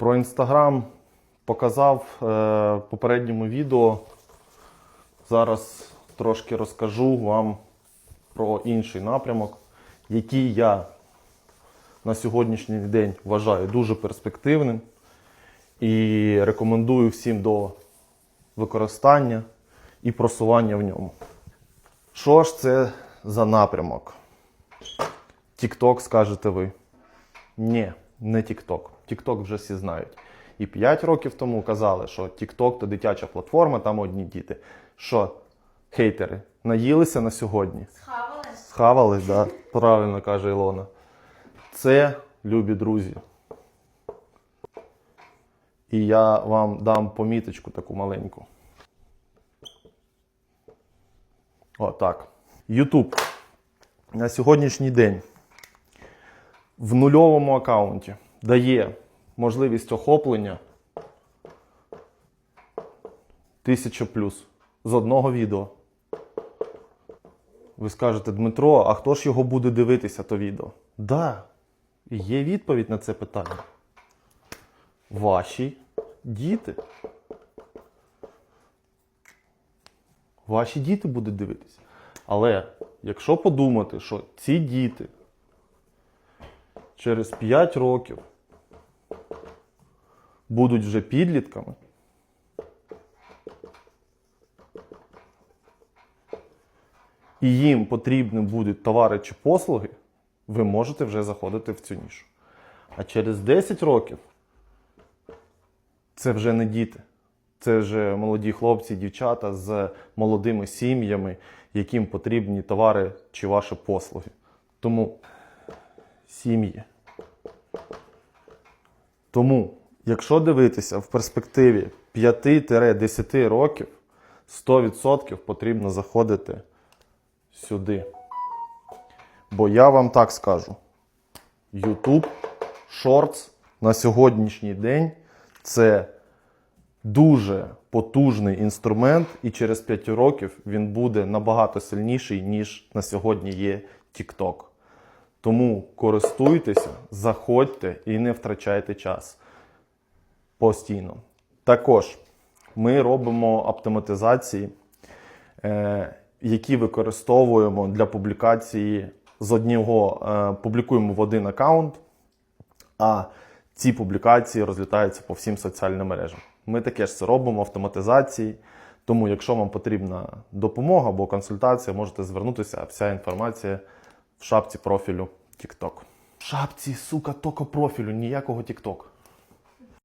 Про інстаграм показав е, в попередньому відео. Зараз трошки розкажу вам про інший напрямок, який я на сьогоднішній день вважаю дуже перспективним і рекомендую всім до використання і просування в ньому. Що ж це за напрямок? Тікток, скажете ви. Ні, не TikTok. TikTok вже всі знають. І 5 років тому казали, що TikTok то дитяча платформа, там одні діти. Що хейтери наїлися на сьогодні? Схавались? Схавались, да, правильно каже Ілона. Це любі друзі. І я вам дам поміточку таку маленьку. Отак. Ютуб на сьогоднішній день в нульовому аккаунті дає можливість охоплення 1000 плюс з одного відео. Ви скажете, Дмитро, а хто ж його буде дивитися, то відео? Да, є відповідь на це питання. Ваші діти. Ваші діти будуть дивитися. Але якщо подумати, що ці діти через 5 років будуть вже підлітками, і їм потрібні будуть товари чи послуги, ви можете вже заходити в цю нішу. А через 10 років це вже не діти. Це вже молоді хлопці, дівчата з молодими сім'ями, яким потрібні товари чи ваші послуги. Тому сім'ї. Тому, якщо дивитися в перспективі 5-10 років, 100% потрібно заходити сюди. Бо я вам так скажу: YouTube Shorts на сьогоднішній день це дуже потужний інструмент, і через 5 років він буде набагато сильніший, ніж на сьогодні є TikTok. Тому користуйтеся, заходьте і не втрачайте час постійно. Також ми робимо автоматизації, е, які використовуємо для публікації з одного, е, публікуємо в один аккаунт, а ці публікації розлітаються по всім соціальним мережам. Ми таке ж це робимо автоматизації. Тому, якщо вам потрібна допомога або консультація, можете звернутися. Вся інформація в шапці профілю TikTok. В шапці, сука, токо профілю, ніякого TikTok.